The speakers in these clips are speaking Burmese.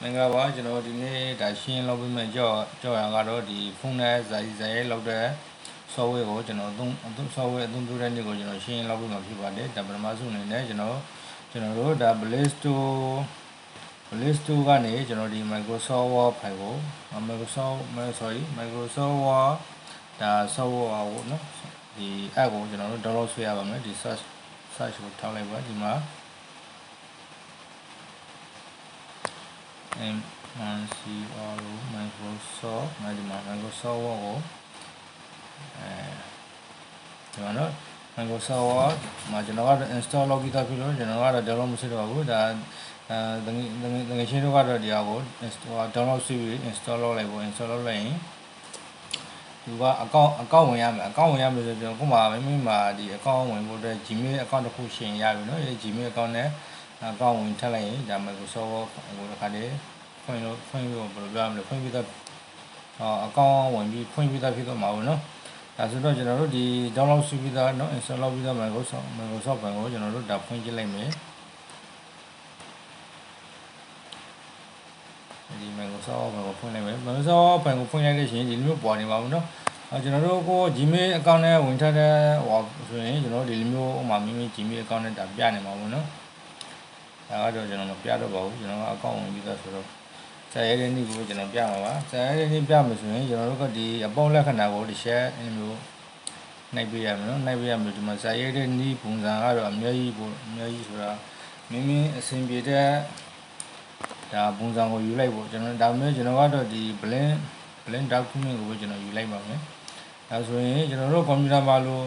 မင်္ဂလာပါကျွန်တော်ဒီနေ့ဒါရှင်းလောက်ပြီးမှကြောက်ကြောက်ရကတော့ဒီဖုန်းနဲ့ဇာတ်ဇာတ်လောက်တဲ့ software ကိုကျွန်တော်အသုံးအသုံး software အသုံးပြုတဲ့နေ့ကိုကျွန်တော်ရှင်းလောက်ပြီးမှဖြစ်ပါတယ်ဒါပထမဆုံးအနေနဲ့ကျွန်တော်ကျွန်တော်တို့ဒါ Play Store Play Store ကနေကျွန်တော်ဒီ Microsoft Word file ကို Microsoft sorry Microsoft Word ဒါ software ကိုနော်ဒီ app ကိုကျွန်တော်တို့ download ဆွဲရပါမယ်ဒီ search search ကိုထောက်လိုက်ပါဒီမှာ MCR Microsoft အဲဒီမှာ Microsoft Word ကိုအဲဒီမှာနော် Microsoft Word မှာကျွန်တော်ကတော့ install လုပ်ပြီးသားဖြစ်လို့ကျွန်တော်ကတော့ download မလုပ်တော့ဘူးဒါအဲတကယ်တကယ်ချင်းတို့ကတော့ဒီဟာကို download ဆွဲပြီး install လုပ်လိုက်ပေါ့ install လုပ်လိုက်ရင်သူကအကောင့်အကောင့်ဝင်ရမယ်အကောင့်ဝင်ရမယ်ဆိုတော့ကိုမှမိမိမှာဒီအကောင့်ဝင်ဖို့အတွက် Gmail အကောင့်တစ်ခုရှင်ရပြီเนาะဒီ Gmail အကောင့်နဲ့ အကောင့်ဝင်ထည့်လိုက်ရင်ဒါ Microsoft Word ကိုတစ်ခါတည်းဖွင့်လို့ဖွင့်ပြီးတော့ဘယ်လိုပြောရမလဲဖွင့်ပြီးတော့အကောင့်ဝင်ပြီးဖွင့်ပြီးသားဖြစ်တော့မှာပေါ့နော်ဒါဆိုတော့ကျွန်တော်တို့ဒီ download ဆွပြီးသားเนาะ install လုပ်ပြီးသား Microsoft Microsoft ဘဏ်ကိုကျွန်တော်တို့ဒါဖွင့်ကြည့်လိုက်မယ်ဒီ Microsoft ဘဏ်ကိုဖွင့်လိုက်မယ် Microsoft ဘဏ်ကိုဖွင့်လိုက်လို့ရှိရင်ဒီလိုမျိုးပေါ်နေပါဘူးเนาะအဲကျွန်တော်တို့ကို Gmail account နဲ့ဝင်ထားတဲ့ဟိုဆိုရင်ကျွန်တော်ဒီလိုမျိုးဥမာမိမိ Gmail account နဲ့ဒါပြနေမှာပေါ့နော် ဒါကတော့ကျွန်တော်မပြတော့ပါဘူးကျွန်တော်ကအကောင့်ဝင်ပြီးသားဆိုတော့ဆရာရဲ့နေ့ကိုကျွန်တော်ပြမှာပါဆရာရဲ့နေ့ပြမယ်ဆိုရင်ကျွန်တော်တို့ကဒီအပေါင်းလက္ခဏာကိုဒီ share အဲ့လိုမျိုးနှိုက်ပေးရမယ်နော်နှိုက်ပေးရမယ်ဒီမှာဆရာရဲ့နေ့ပုံစံကတော့အများကြီးပေါ့အများကြီးဆိုတာမင်းမင်းအဆင်ပြေတဲ့ဒါပုံစံကိုယူလိုက်ပေါ့ကျွန်တော်ဒါပေမဲ့ကျွန်တော်ကတော့ဒီ blend blend document ကိုပဲကျွန်တော်ယူလိုက်ပါမယ်ဒါဆိုရင်ကျွန်တော်တို့ကွန်ပျူတာမှာလို့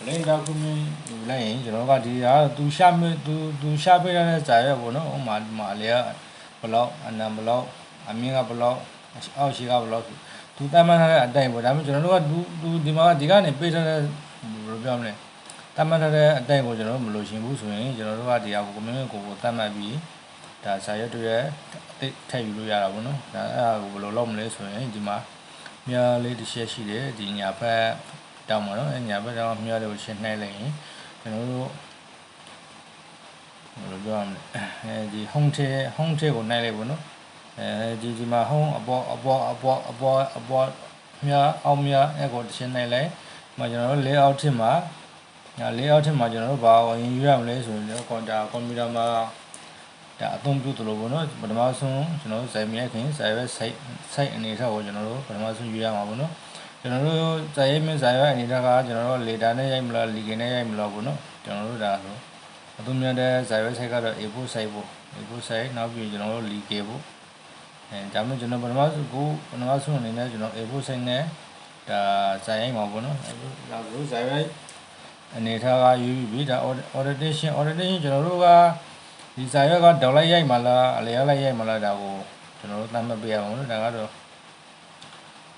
blend document ယူလိုက်ရင်ကျွန်တော်ကဒီဟာသူရှာမဲ့သူသူရှာပေးရတဲ့ဇာတ်ရွက်ပေါ့နော်ဥမာဒီမှာအလေကဘလောက်အနံဘလောက်အမြင့်ကဘလောက်အောက်ရှိကဘလောက်သူတတ်မှတ်ထားတဲ့အတိုင်းပေါ့ဒါပေမဲ့ကျွန်တော်တို့ကသူသူဒီမှာဒီကနေပေးထားတဲ့ဘယ်လိုပြောမလဲတတ်မှတ်ထားတဲ့အတိုင်းကိုကျွန်တော်တို့မလို့ရှင်ဘူးဆိုရင်ကျွန်တော်တို့ကဒီဟာကိုကိုမင်းကိုကိုတတ်မှတ်ပြီးဒါဇာတ်ရွက်တွေရဲ့ထည့်ယူလို့ရတာပေါ့နော်ဒါအဲ့ဒါကိုဘယ်လိုလုပ်မလဲဆိုရင်ဒီမှာမြားလေးတစ်ချက်ရှိတယ်ဒီညာဘက် တောင်းပါတော့အဲ့ညာဘက်တောင်းမြားလေးကိုရှင်းနှိုင်းလိုက်ရင်ကျွန်တော်တို့ဘယ်လိုပြောရမလဲအဲဒီ home ထဲ home ထဲကိုနှိုင်းလိုက်ပေါ့နော်အဲဒီဒီမှာ home အပေါ်အပေါ်အပေါ်အပေါ်အပေါ်မြားအောင်မြားအဲ့ကိုတစ်ရှင်းနှိုင်းလိုက်မှာကျွန်တော်တို့ layout ထစ်မှာညာ layout ထစ်မှာကျွန်တော်တို့ဘာဝင်ယူရမလဲဆိုရင်ကွန်တာကွန်ပျူတာမှာဒါအသုံးပြုသလိုပေါ့နော်ပထမဆုံးကျွန်တော်တို့ဇိုင်မြဲခင်ဇိုင်ဝက် site site အနေထားကိုကျွန်တော်တို့ပထမဆုံးယူရမှာပေါ့နော် ကျွန်တော်တို့ဇာတ်ရိုက်မြဇာတ်ရိုက်အနေထားကကျွန်တော်တို့ later နဲ့ရိုက်မလား legal နဲ့ရိုက်မလားပေါ့နော်ကျွန်တော်တို့ဒါဆိုအသုံးများတဲ့ဇာတ်ရိုက် site ကတော့ A4 site ပေါ့ A4 site နောက်ပြီးကျွန်တော်တို့ legal ပေါ့အဲဒါမှကျွန်တော်ပထမဆုံးကိုပထမဆုံးအနေနဲ့ကျွန်တော် A4 site နဲ့ဒါဇာတ်ရိုက်မှာပေါ့နော်အဲဒါဆိုဇာတ်ရိုက်အနေထားကယူပြီးဒါ auditation auditation ကျွန်တော်တို့ကဒီဇာတ်ရွက်ကဒေါ်လိုက်ရိုက်မှာလားအလျောက်လိုက်ရိုက်မှာလားဒါကိုကျွန်တော်တို့သတ်မှတ်ပေးရအောင်လို့ဒါကတော့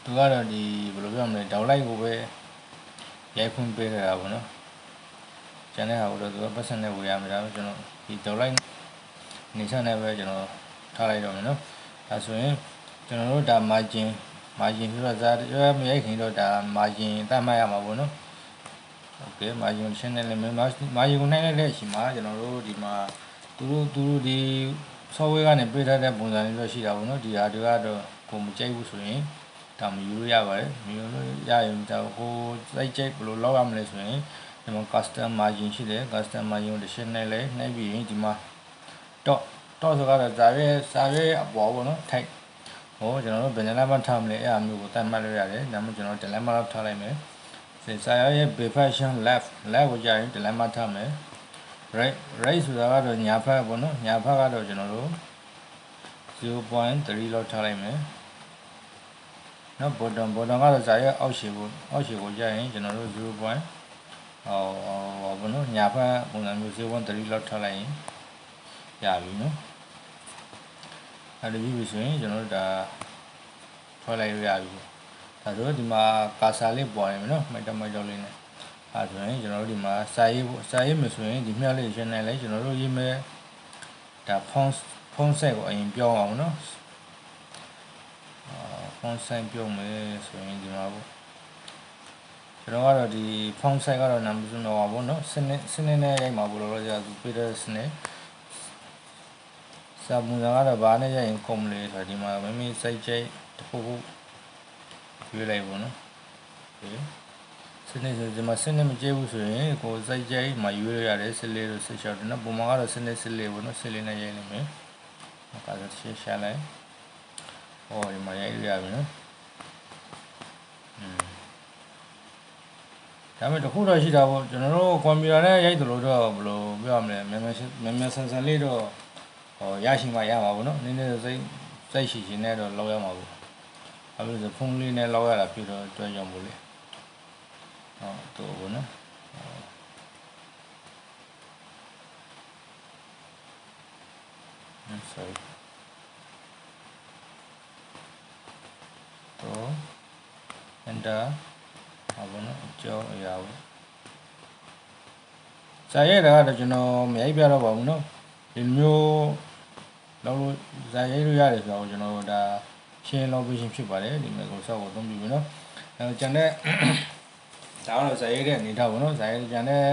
သူကတော့ဒီဘယ်လိုပြောမလဲဒေါ်လိုက်ကိုပဲရိုက်ခွင့်ပေးရတာပေါ့နော်ကျန်တဲ့ဟာကိုတော့သူကပတ်စံနဲ့ဝေရမှာဒါပဲကျွန်တော်ဒီဒေါ်လိုက်နေချက်နဲ့ပဲကျွန်တော်ထားလိုက်တော့မယ်နော်ဒါဆိုရင်ကျွန်တော်တို့ဒါ margin margin ဆိုတော့ဇာတ်ရွက်မရိုက်ခင်တော့ဒါ margin သတ်မှတ်ရမှာပေါ့နော်โอเค margin ရှင်းနေလိမ့်မယ် margin ကိုနှိုင်းလိုက်တဲ့အချိန်မှာကျွန်တော်တို့ဒီမှာသူတို့သူတို့ဒီ software ကနေပေးထားတဲ့ပုံစံလေးတော့ရှိတာပေါ့နော်ဒီဟာတွေကတော့ကိုမကြိုက်ဘူးဆိုရင် ဒါမယူလို့ရပါတယ်မယူလို့ရရင်ဒါကိုစိုက်ကြိုက်ဘယ်လိုလောက်ရမလဲဆိုရင်ဒီမှာ custom margin ရှိတယ် custom margin ကိုတစ်ချက်နဲ့လဲနှိုက်ပြီးရင်ဒီမှာ dot dot ဆိုတော့ဇာရဲ့ဇာရဲ့အပေါ်ပေါ့နော် type ဟိုကျွန်တော်တို့ဘယ်နှလားမှထားမလဲအဲ့အမျိုးကိုတတ်မှတ်လို့ရတယ်ဒါမှမဟုတ်ကျွန်တော် dilemma လောက်ထားလိုက်မယ်ဇာရဲ့ bifurcation left left ကိုကြာရင် dilemma ထားမယ် right right ဆိုတာကတော့ညာဘက်ပေါ့နော်ညာဘက်ကတော့ကျွန်တော်တို့0.3လောက်ထားလိုက်မယ် နော် bottom bottom ကတော့ဇာရဲ့အောက်ရှည်ကိုအောက်ရှည်ကိုကြာရင်ကျွန်တော်တို့ 0. ဟောဟောဘောနော်ညာဘက်ပုံစံမျိုး0.3လောက်ထားလိုက်ရင်ရပြီနော်အဲ့ဒီပြီဆိုရင်ကျွန်တော်တို့ဒါထွက်လိုက်ရပြီဒါဆိုဒီမှာကာဆာလေးပေါ်နေမယ်နော်မိုက်တမိုက်တော့လေးနဲ့အဲဆိုရင်ကျွန်တော်တို့ဒီမှာစာရေးဖို့စာရေးမယ်ဆိုရင်ဒီမြတ်လေးရှင်းနေလဲကျွန်တော်တို့ရေးမယ်ဒါ font font size ကိုအရင်ပြောအောင်နော်အာ font size ပြောမယ်ဆိုရင်ဒီမှာပေါ့ကျွန်တော်ကတော့ဒီ font size ကတော့နာမည်စုံတော့ပါပေါ့နော်စနစ်စနစ်နဲ့ရိုက်မှာပေါ့လို့ကြာသူပေးတဲ့စနစ်စ စာပုံစံကတော့ဘာနဲ့ရရင်ကုန်မလဲဆိုတာဒီမှာမမေစိုက်ကြိုက်တစ်ခုခုရွေးလိုက်ပါတော့โอเคစနစ်ဆိုဒီမှာစနစ်မကျဘူးဆိုရင်ကိုစိုက်ကြိုက်မှာရွေးရရတယ်စစ်လေးတို့စစ်ချောက်တယ်နော်ပုံမှန်ကတော့စနစ်စစ်လေးပေါ့နော်စစ်လေးနဲ့ရိုက်လိုက်မယ်ဒါကဆိုရှင်းရှာလိုက် ဟောဒီမှာရိုက်ရရပြီနော်อืมဒါပေမဲ့တခုတော့ရှိတာပေါ့ကျွန်တော်တို့ကွန်ပျူတာနဲ့ရိုက်တယ်လို့တော့ဘယ်လိုပြောရမလဲမြန်မြန်မြန်မြန်ဆန်ဆန်လေးတော့ဟောရရှိမှရမှာပေါ့နော်နည်းနည်းစိတ်စိတ်ရှိရှိနဲ့တော့လောက်ရမှာပေါ့အဲ့လိုဆိုဖုန်းလေးနဲ့လောက်ရတာပြတော့တွဲကြောင်ပို့လေဟောတော့ဘောနော်ဟမ် sorry တော့ enter ဟောဘောနော်အကျော်အရာပေါ့စာရဲတာကတော့ကျွန်တော်မရိုက်ပြတော့ပါဘူးနော်ဒီမျိုးလောက်လို့ဇာရိုက်လို့ရတယ်ဆိုတော့ကျွန်တော်တို့ဒါ share location ဖြစ်ပါတယ်ဒီ Microsoft ကိုအသုံးပြုပြီနော်အဲကျန်တဲ့ဒါကတော့ဇာရိုက်တဲ့အနေထားပေါ့နော်ဇာရိုက်ကျန်တဲ့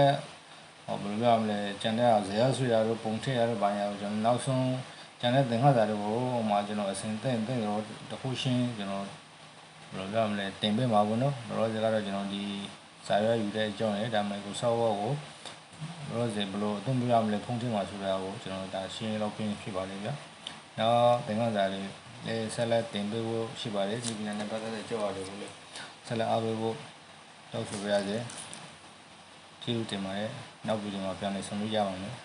ဟောဘယ်လိုပြောရမလဲကျန်တဲ့ဇာရဆွေရတို့ပုံထည့်ရတို့ဘာညာတို့ကျွန်တော်နောက်ဆုံးကျန်တဲ့သင်္ခါစာတွေကိုဟိုမှာကျွန်တော်အစဉ်သင်သင်တော့တခုရှင်းကျွန်တော် ဘယ်လိုပြောရမလဲတင်ပေးမှာပေါ့နော်တော့ဒီကတော့ကျွန်တော်ဒီဇာရွက်ယူတဲ့အကြောင်းရယ်ဒါ Microsoft Word ကိုရောစင်ဘလို့အသုံးပြရမလဲဖုန်းထင်းမှာဆိုတာကိုကျွန်တော်ဒါရှင်းလောက်ပြင်းဖြစ်ပါလိမ့်ဗျာ။နောက်သင်္ကန်းစာလေးအဲဆက်လက်တင်ပေးဖို့ရှိပါတယ်ဒီပညာနဲ့ပတ်သက်တဲ့ကြောက်ရတယ်ကိုလေဆက်လက်အားပေးဖို့တောက်ဆိုပြရစေ။ကျေးဇူးတင်ပါတယ်။နောက်ဗီဒီယိုမှာပြန်လည်ဆုံတွေ့ကြပါမယ်။